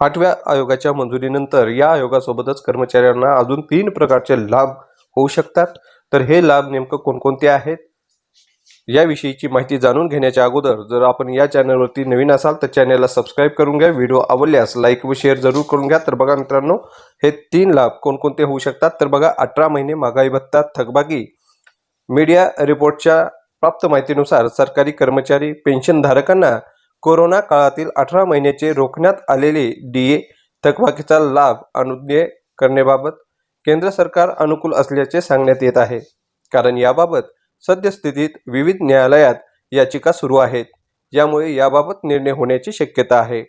आठव्या आयोगाच्या मंजुरीनंतर या आयोगासोबतच कर्मचाऱ्यांना अजून तीन प्रकारचे लाभ होऊ शकतात. तर हे लाभ नेमकं कोणकोणते आहेत? याविषयीची माहिती जाणून घेण्याच्या अगोदर जर आपण या चॅनलवरती नवीन असाल तर चॅनलला सबस्क्राईब करून घ्या व्हिडिओ आवडल्यास लाईक व शेअर जरूर करून घ्या. तर बघा मित्रांनो हे तीन लाभ कोणकोणते होऊ शकतात? तर बघा अठरा महिने महागाई भत्ता थकबाकी. मीडिया रिपोर्टच्या प्राप्त माहितीनुसार सरकारी कर्मचारी पेन्शनधारकांना कोरोना काळातील अठरा महिन्याचे रोखण्यात आलेले डी ए थकबाकीचा लाभ अनुज्ञेय करण्याबाबत केंद्र सरकार अनुकूल असल्याचे सांगण्यात येत आहे. कारण याबाबत सद्यस्थितीत विविध न्यायालयात याचिका सुरू आहेत. यामुळे याबाबत निर्णय होण्याची शक्यता आहे.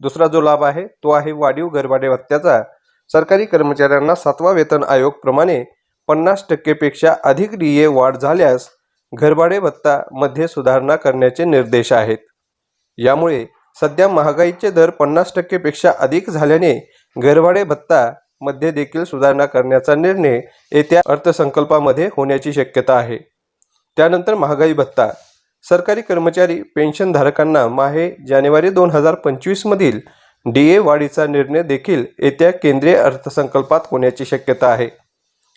दुसरा जो लाभ आहे तो आहे वाढीव घरभाडे भत्त्याचा. सरकारी कर्मचाऱ्यांना सातवा वेतन आयोग प्रमाणे पन्नास टक्केपेक्षा अधिक डी ए वाढ झाल्यास घरभाडे भत्ता मध्ये सुधारणा करण्याचे निर्देश आहेत. यामुळे सध्या महागाईचे दर पन्नास टक्केपेक्षा अधिक झाल्याने घरभाडे भत्ता मध्ये देखील सुधारणा करण्याचा निर्णय येत्या अर्थसंकल्पामध्ये होण्याची शक्यता आहे. त्यानंतर महागाई भत्ता. सरकारी कर्मचारी पेन्शनधारकांना माहे जानेवारी दोन हजार पंचवीसमधील डी ए वाढीचा निर्णय देखील येत्या केंद्रीय अर्थसंकल्पात होण्याची शक्यता आहे.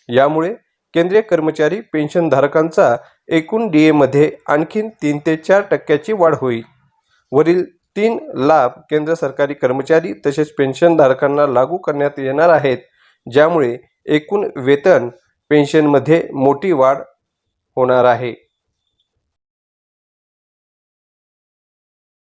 यामुळे केंद्रीय कर्मचारी पेन्शनधारकांचा एकूण डी एमध्ये आणखीन तीन ते चार टक्क्याची वाढ होईल. वरील तीन लाभ केंद्र सरकारी कर्मचारी तसेच पेन्शनधारकांना लागू करण्यात येणार आहेत ज्यामुळे एकूण वेतन पेन्शनमध्ये मोठी वाढ होणार आहे.